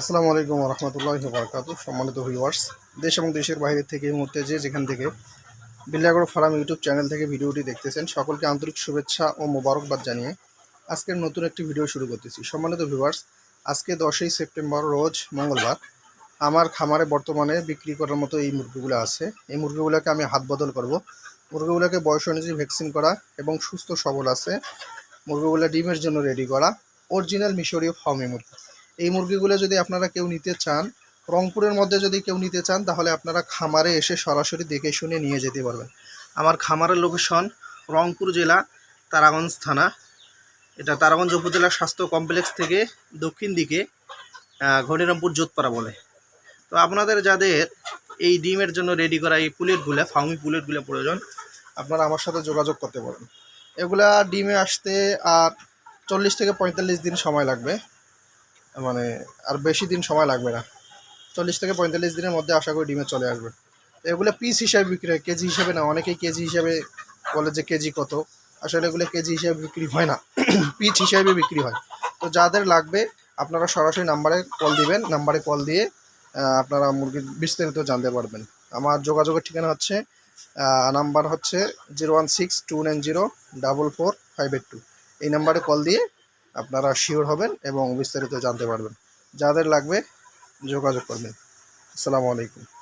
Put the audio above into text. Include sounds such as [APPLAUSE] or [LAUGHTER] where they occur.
আসসালামু আলাইকুম রহমতুল্লাহ বরকাত সম্মানিত ভিউয়ার্স দেশ এবং দেশের বাইরে থেকে এই মুহূর্তে যে যেখান থেকে বিল্লাগড় ফার্ম ইউটিউব চ্যানেল থেকে ভিডিওটি দেখতেছেন, সকলকে আন্তরিক শুভেচ্ছা ও মোবারকবাদ জানিয়ে আজকের নতুন একটি ভিডিও শুরু করতেছি। সম্মানিত ভিউয়ার্স আজকে দশই সেপ্টেম্বর, রোজ মঙ্গলবার, আমার খামারে বর্তমানে বিক্রি করার মতো এই মুরগিগুলো আছে। এই মুরগিগুলোকে আমি হাত বদল করব। মুরগিগুলোকে বয়স অনুযায়ী ভ্যাকসিন করা এবং সুস্থ সবল আছে। মুরগিগুলো ডিমের জন্য রেডি করা। অরিজিনাল মিশরীয় ফার্মি মুরগি। এই মুরগিগুলো যদি আপনারা কেউ নিতে চান, রংপুরের মধ্যে যদি কেউ নিতে চান, তাহলে আপনারা খামারে এসে সরাসরি দেখে শুনে নিয়ে যেতে পারবেন। আমার খামারের লোকেশন রংপুর জেলা, তারাগঞ্জ থানা। এটা তারাগঞ্জ উপজেলা স্বাস্থ্য কমপ্লেক্স থেকে দক্ষিণ দিকে ঘনিরামপুর যোধপাড়া বলে। তো আপনাদের যাদের এই ডিমের জন্য রেডি করা এই পুলেটগুলো ফার্মি পুলেটগুলো প্রয়োজন, আপনারা আমার সাথে যোগাযোগ করতে পারেন। এগুলা ডিমে আসতে আর চল্লিশ থেকে পঁয়তাল্লিশ দিন সময় লাগবে। মানে আর বেশি দিন সময় লাগবে না। চল্লিশ থেকে পঁয়তাল্লিশ দিনের মধ্যে আশা করি ডিমে চলে আসবে। এগুলো পিস হিসাবে বিক্রি হয়, কেজি হিসাবে না, অনেকেই কেজি হিসাবে বলে যে কেজি কত। আসলে এগুলো কেজি হিসাবে বিক্রি হয় না [CLEARS THROAT] পিস হিসাবে বিক্রি হয়। তো যাদের লাগবে, আপনারা সরাসরি নাম্বারে কল দিবেন, নাম্বারে কল দিয়ে আপনারা মুরগির বিস্তারিত জানতে পারবেন। আমার যোগাযোগের ঠিকানা হচ্ছে নাম্বার হচ্ছে zero one six two nine zero double four five eight two এই নাম্বারে কল দিয়ে আপনারা শিওর হবেন এবং বিস্তারিত জানতে পারবেন। যাদের লাগবে যোগাযোগ করবেন। আসসালামু আলাইকুম।